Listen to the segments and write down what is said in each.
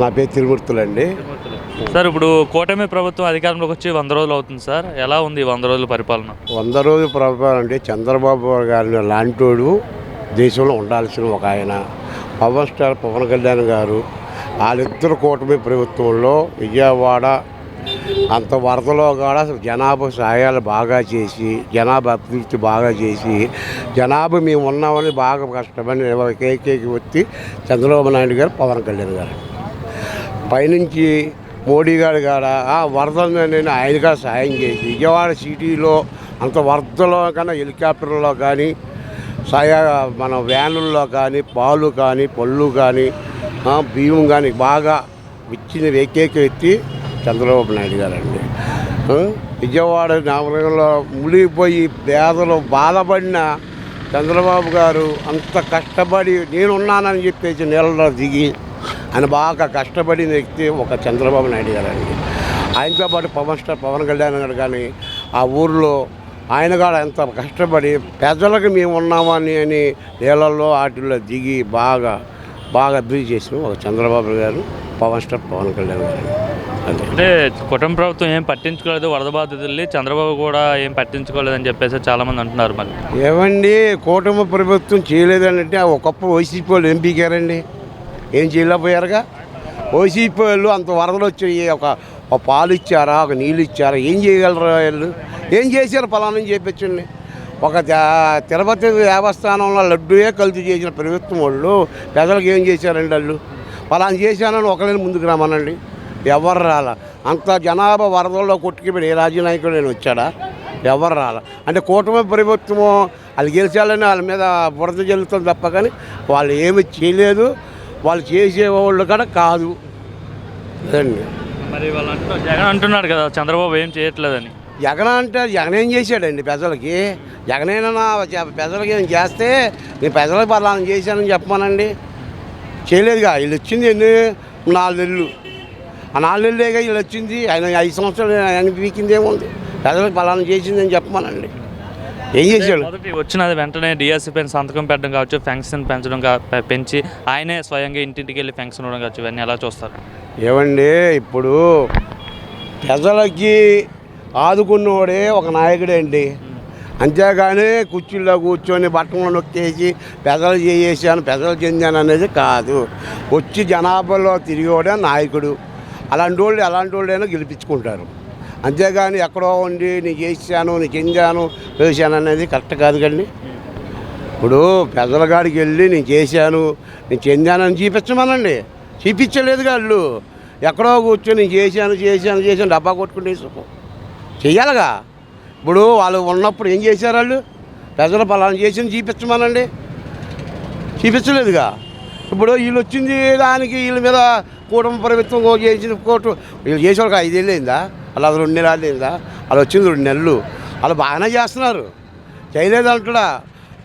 నా పేరు తిరుమూర్తులండి సార్ ఇప్పుడు కూటమి ప్రభుత్వం అధికారంలోకి వచ్చి వంద రోజులు అవుతుంది సార్. ఎలా ఉంది వంద రోజుల పరిపాలన? వంద రోజుల ప్రభుత్వం అంటే చంద్రబాబు గారిని లాంటోడు దేశంలో ఉండాల్సిన ఒక ఆయన. పవన్ స్టార్ పవన్ కళ్యాణ్ గారు వాళ్ళిద్దరు కూటమి ప్రభుత్వంలో విజయవాడ అంత వరదలో కూడా జనాభా సహాయాలు బాగా చేసి జనాభా అభివృద్ధి బాగా చేసి జనాభా మేము ఉన్నామని బాగా కష్టపడి ఏకైక వ్యక్తి చంద్రబాబు నాయుడు గారు పవన్ కళ్యాణ్ గారు. పైనుంచి మోడీ గారు కాడ ఆ వరదలు నేను ఆయన కూడా చేసి విజయవాడ సిటీలో అంత వరదలో కన్నా హెలికాప్టర్లో కానీ సాయా మన వ్యానుల్లో కానీ పాలు కానీ పళ్ళు కానీ బియ్యం కానీ బాగా ఇచ్చిన ఏకైక వ్యక్తి చంద్రబాబు నాయుడు గారండి. విజయవాడ నగరంలో మునిగిపోయి పేదలు బాధపడిన చంద్రబాబు గారు అంత కష్టపడి నేనున్నానని చెప్పేసి నీళ్ళలో దిగి ఆయన బాగా కష్టపడిన వ్యక్తి ఒక చంద్రబాబు నాయుడు గారండి. ఆయనతో పాటు పవన్ స్టార్ పవన్ కళ్యాణ్ గారు కానీ ఆ ఊర్లో ఆయన కూడా ఎంత కష్టపడి ప్రజలకు మేము ఉన్నామని అని నీళ్ళల్లో వాటిల్లో దిగి బాగా బాగా అభివృద్ధి చేసిన ఒక చంద్రబాబు గారు పవన్ స్టార్ పవన్ కళ్యాణ్ గారు. అంటే కుటుంబ ప్రభుత్వం ఏం పట్టించుకోలేదు వరద బాధితుల్ని చంద్రబాబు కూడా ఏం పట్టించుకోలేదని చెప్పేసి చాలా మంది అంటున్నారు మరి. ఏమండి కూటమి ప్రభుత్వం చేయలేదంటే ఒకప్పుడు వైసీపీ వాళ్ళు ఏం పీకారండి? ఏం చేయలేకపోయారుగా వైసీపీ వాళ్ళు అంత వరదలు వచ్చాయి ఒక పాలు ఇచ్చారా ఒక నీళ్ళు ఇచ్చారా ఏం చేయగలరు వాళ్ళు? ఏం చేశారు ఫలానా చేపించండి ఒక తిరుపతి దేవస్థానంలో లడ్డూయే కలిసి చేసిన ప్రభుత్వం వాళ్ళు ప్రజలకు ఏం చేశారండి వాళ్ళు? ఫలానా చేశానని ఒకరిని ముందుకు రమ్మనండి. ఎవరు రాల? అంత జనాభా వరదల్లో కొట్టుకుపోయి ఏ రాజకీయ నాయకుడు నేను వచ్చాడా? ఎవరు రాల? అంటే కూటమి ప్రభుత్వము వాళ్ళు గెలిచాలని వాళ్ళ మీద బురద జల్లుతుంది తప్ప కానీ వాళ్ళు ఏమి చేయలేదు. వాళ్ళు చేసేవాళ్ళు కూడా కాదు. అదండి. మరి వాళ్ళు అంటున్నారు జగన్ అంటున్నాడు కదా చంద్రబాబు ఏం చేయట్లేదని. జగన్ అంటే జగన్ ఏం చేశాడండి ప్రజలకి? జగనైనా ప్రజలకి ఏం చేస్తే నేను ప్రజలకు పలానా చేశానని చెప్పమానండి. చేయలేదుగా వీళ్ళు వచ్చింది ఎన్ని? నాలుగు నెలలు. ఆ నాలుగు నెలలేగా వీళ్ళు వచ్చింది ఆయన ఐదు సంవత్సరాలు ఆయన పీకింది ఏముంది ప్రజలకు పలానా చేసిందని చెప్పమానండి. ఏం చేశాడు మొదటి వచ్చినది వెంటనే డిఎస్సి పైన సంతకం పెట్టడం కావచ్చు పెన్షన్ పెంచడం పెంచి ఆయనే స్వయంగా ఇంటింటికి వెళ్ళి పెన్షన్ ఇవ్వడం కావచ్చు ఇవన్నీ ఎలా చూస్తారు? ఏమండి ఇప్పుడు ప్రజలకి ఆదుకున్నోడే ఒక నాయకుడే అండి అంతేగాని కుర్చీల్లో కూర్చొని బట్టలు నొక్కేసి పెదలు చేసేసాను పెదలు చెందాను అనేది కాదు. వచ్చి జనాభాలో తిరిగేవాడే నాయకుడు. అలాంటి వాళ్ళు అలాంటి వాళ్ళైనా గెలిపించుకుంటారు. అంతేగాని ఎక్కడో ఉండి నేను చేశాను నీకు చెందాను వేసాను అనేది కరెక్ట్ కాదు కండి ఇప్పుడు పెద్దల కాడికి వెళ్ళి నేను చేశాను నేను చెందానని చూపించమనండి. చూపించలేదు వాళ్ళు ఎక్కడో కూర్చొని నేను చేశాను చేశాను చేశాను డబ్బా కొట్టుకుంటే సుఖం. చెయ్యాలిగా. ఇప్పుడు వాళ్ళు ఉన్నప్పుడు ఏం చేశారు వాళ్ళు? ప్రజలు పలానా చేసింది చూపించమనండి. చూపించలేదుగా. ఇప్పుడు వీళ్ళు వచ్చింది దానికి వీళ్ళ మీద కూటమి ప్రభుత్వం చేసిన కోర్టు. వీళ్ళు చేసేవాళ్ళకి ఐదేళ్ళు అయిందా? అలా రెండు నెలలు లేదా అలా వచ్చింది రెండు నెలలు. అలా బాగానే చేస్తున్నారు. చేయలేదు అంటుడా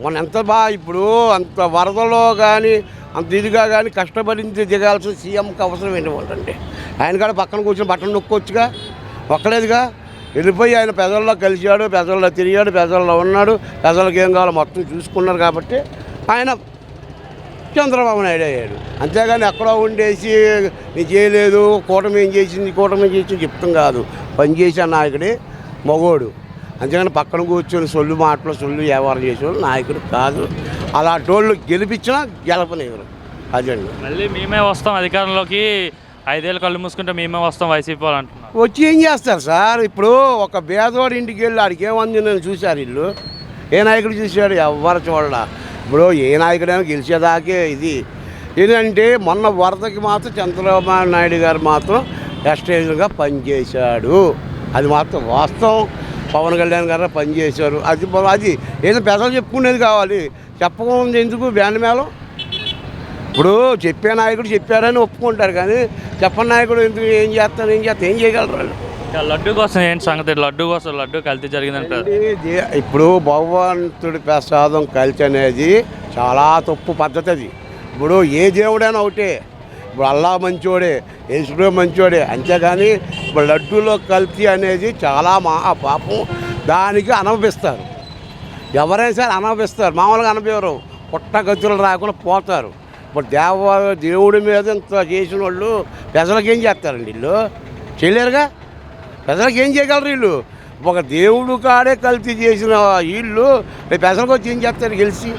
మొన్న ఎంత బాగా ఇప్పుడు అంత వరదలో కానీ అంత ఇదిగా కానీ కష్టపడింది దిగాల్సిన సీఎంకి అవసరం ఏంటంటే ఆయన కూడా పక్కన కూర్చొని బట్టలు నొక్కొచ్చుగా? ఒక్కలేదుగా? వెళ్ళిపోయి ఆయన పెదల్లో కలిశాడు పెదల్లో తిరిగాడు పెదల్లో ఉన్నాడు. పెదలకు ఏం కావాలో మొత్తం చూసుకున్నారు కాబట్టి ఆయన చంద్రబాబు నాయుడు అయ్యాడు. అంతేగాని ఎక్కడో ఉండేసి నీ చేయలేదు కూటమి ఏం చేసింది కూటమి ఏం చేసింది చెప్తాం కాదు. పనిచేసే నాయకుడే మగోడు. అంతేగాని పక్కన కూర్చొని సొల్లు మాటలు సొల్లు వ్యవహారం చేసేవాళ్ళు నాయకుడు కాదు. అలాంటి వాళ్ళు గెలిపించినా గెలపనివ్వరు అదండి మళ్ళీ మేమే వస్తాం అధికారంలోకి. ఐదేళ్ళు కళ్ళు మూసుకుంటే మేమే వస్తాం వైసీపీ వాళ్ళు అంటున్నారు. వచ్చి ఏం చేస్తారు సార్? ఇప్పుడు ఒక పేదవాడి ఇంటికి వెళ్ళి ఆడికి ఏమంది నేను చూశారు వీళ్ళు? ఏ నాయకుడు చూశాడు? ఎవరు చూడాల? ఇప్పుడు ఏ నాయకుడైనా గెలిచేదాకే ఇది. ఏంటంటే మొన్న వరదకి మాత్రం చంద్రబాబు నాయుడు గారు మాత్రం ఎస్టేజ్గా పనిచేశాడు. అది మాత్రం వాస్తవం. పవన్ కళ్యాణ్ గారు పనిచేశారు. అది అది ఏదో పెద్దలు చెప్పుకునేది కావాలి. చెప్పకుండా ఎందుకు బ్యాండ్ మేళం? ఇప్పుడు చెప్పే నాయకుడు చెప్పారని ఒప్పుకుంటారు కానీ చెప్పని నాయకుడు ఎందుకు ఏం చేస్తాను ఏం చేస్తాను ఏం చేయగలరు వాళ్ళు? ఇంకా లడ్డు కోసం ఏంటి సంగతి? లడ్డు కోసం లడ్డు కల్తీ జరిగిందంటే. ఇది ఇప్పుడు భగవంతుడి ప్రసాదం కలిసి అనేది చాలా తప్పు పద్ధతి అది. ఇప్పుడు ఏ దేవుడైనా ఒకటే. ఇప్పుడు అల్లా మంచోడే యేసుడే మంచోడే. అంతేగాని ఇప్పుడు లడ్డూలో కల్తీ అనేది చాలా మహా పాపం. దానికి అనుభవిస్తారు. ఎవరైనా సరే అనుభవిస్తారు. మామూలుగా అనుభవించరు పుట్టగతులు రాకుండా పోతారు. ఇప్పుడు దేవ దేవుడి మీద ఇంత చేసిన వాళ్ళు ప్రజలకు ఏం చేస్తారండి వీళ్ళు? చేయలేరుగా? పెసలకు ఏం చేయగలరు వీళ్ళు? ఒక దేవుడు కాడే కల్తీ చేసిన వీళ్ళు రేపు పెసలకు వచ్చి ఏం చేస్తారు గెలిచి?